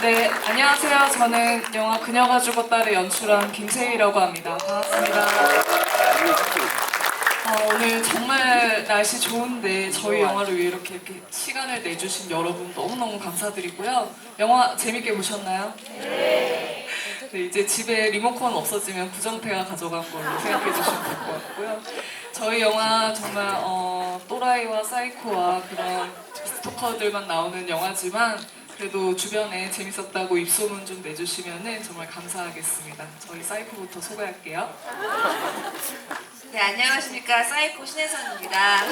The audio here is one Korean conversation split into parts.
안녕하세요. 저는 영화 그녀가 죽었다를 연출한 김세희라고 합니다. 반갑습니다. 어, 오늘 정말 날씨 좋은데 저희 영화를 위해 이렇게, 이렇게 시간을 내주신 여러분 너무너무 감사드리고요. 영화 재밌게 보셨나요? 네. 이제 집에 리모컨 없어지면 구정태가 가져간 걸로 생각해 주시면 될 것 같고요. 저희 영화 정말 어, 또라이와 사이코와 그런 스토커들만 나오는 영화지만 그래도 주변에 재밌었다고 입소문 좀 내주시면 정말 감사하겠습니다. 저희 사이코부터 소개할게요. 네, 안녕하십니까. 사이코 신혜선입니다. 아,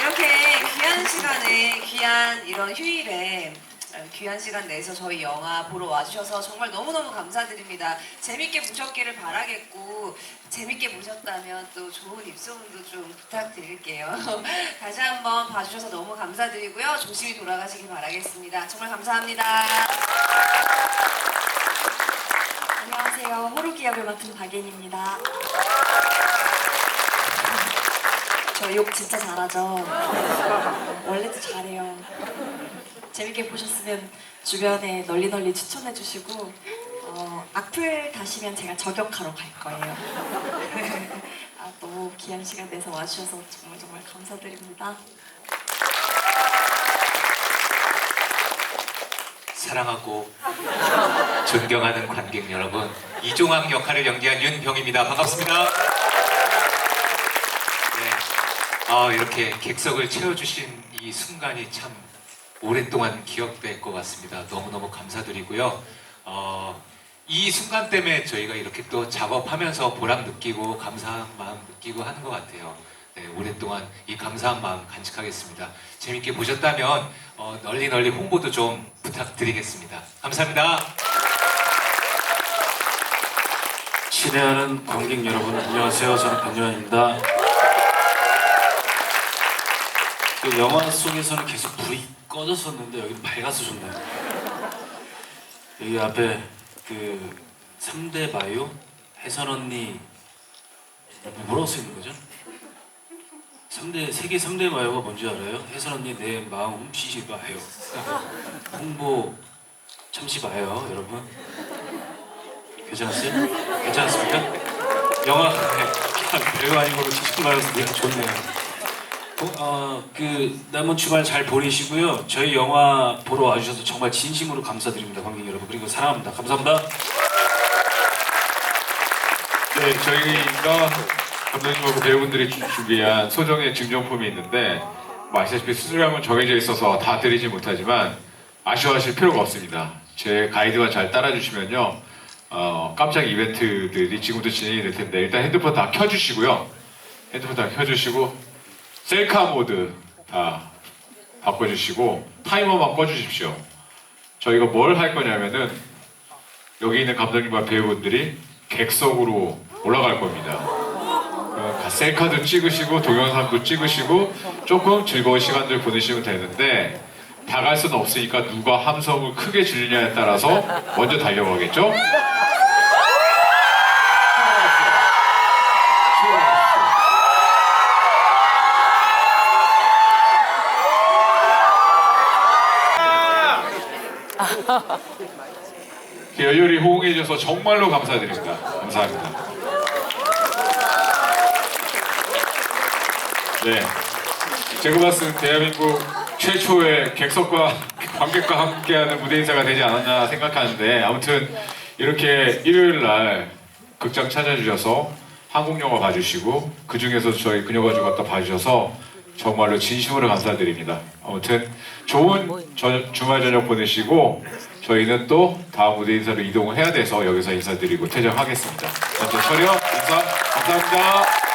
이렇게 귀한 시간에, 귀한 이런 휴일에 어, 귀한 시간 내서 저희 영화 보러 와주셔서 정말 너무너무 감사드립니다. 재밌게 보셨기를 바라겠고, 재밌게 보셨다면 또 좋은 입소문도 좀 부탁드릴게요. 다시 한번 봐주셔서 너무 감사드리고요. 조심히 돌아가시길 바라겠습니다. 정말 감사합니다. 안녕하세요. 호루기 역을 맡은 박예인입니다. 저 욕 진짜 잘하죠. 원래도 잘해요. 재밌게 보셨으면 주변에 널리 널리 추천해 주시고 어, 악플 다시면 제가 저격하러 갈 거예요. 아, 너무 귀한 시간 내서 와주셔서 정말 정말 감사드립니다. 사랑하고 존경하는 관객 여러분 이종학 역할을 연기한 윤병입니다 반갑습니다 네, 아, 이렇게 객석을 채워주신 이 순간이 참 오랫동안 기억될 것 같습니다 너무너무 감사드리고요 어, 이 순간 때문에 저희가 이렇게 또 작업하면서 보람 느끼고 감사한 마음 느끼고 하는 것 같아요 네, 오랫동안 이 감사한 마음 간직하겠습니다. 재밌게 보셨다면 어, 널리 널리 홍보도 좀 부탁드리겠습니다. 감사합니다. 친애하는 관객 여러분 안녕하세요 저는 박유한입니다 그 영화 속에서는 계속 불이 꺼졌었는데 여기 밝아서 좋네요 여기 앞에 그 3대 바이오 혜선 언니 뭐라고 쓰이는 거죠? 3대 세계 3대 바이오가 뭔지 알아요? 혜선 언니 내 마음 훔치지 마요 홍보 참시 마요 여러분 괜찮았어요? 괜찮았습니까? 영화 네, 배우 아니고도 지청가였는데 좋네요. 어, 어, 그 남은 주말 잘 보내시고요. 저희 영화 보러 와주셔서 정말 진심으로 감사드립니다, 관객 여러분. 그리고 사랑합니다. 감사합니다. 네, 저희가 감독님하고 배우분들이 주- 준비한 소정의 증정품이 있는데 뭐 아시다시피 수수료량은 정해져 있어서 다 드리지 못하지만 아쉬워하실 필요가 없습니다. 제 가이드만 잘 따라주시면요. 어, 깜짝 이벤트들이 지금부터 진행이 될 텐데 일단 핸드폰 다 켜주시고요. 핸드폰 다 켜주시고 셀카 모드 다 바꿔주시고 타이머만 꺼주십시오. 저희가 뭘 할 거냐면은 여기 있는 감독님과 배우분들이 객석으로 올라갈 겁니다. 어, 셀카도 찍으시고 동영상도 찍으시고 조금 즐거운 시간들 보내시면 되는데 다 갈 수는 없으니까 누가 함성을 크게 지르냐에 따라서 먼저 달려가겠죠? 열렬히 호응해 주셔서 정말로 감사드립니다. 감사합니다. 네. 제가 봤을 때 대한민국 최초의 객석과 관객과 함께하는 무대 인사가 되지 않았나 생각하는데 아무튼 이렇게 일요일 날 극장 찾아주셔서 한국 영화 봐주시고 그 중에서 저희 그녀가 죽었다 봐주셔서 정말로 진심으로 감사드립니다. 아무튼 좋은 저- 주말 저녁 보내시고 저희는 또 다음 무대 인사로 이동을 해야 돼서 여기서 인사드리고 퇴장하겠습니다. 먼저 철여 인사 감사합니다.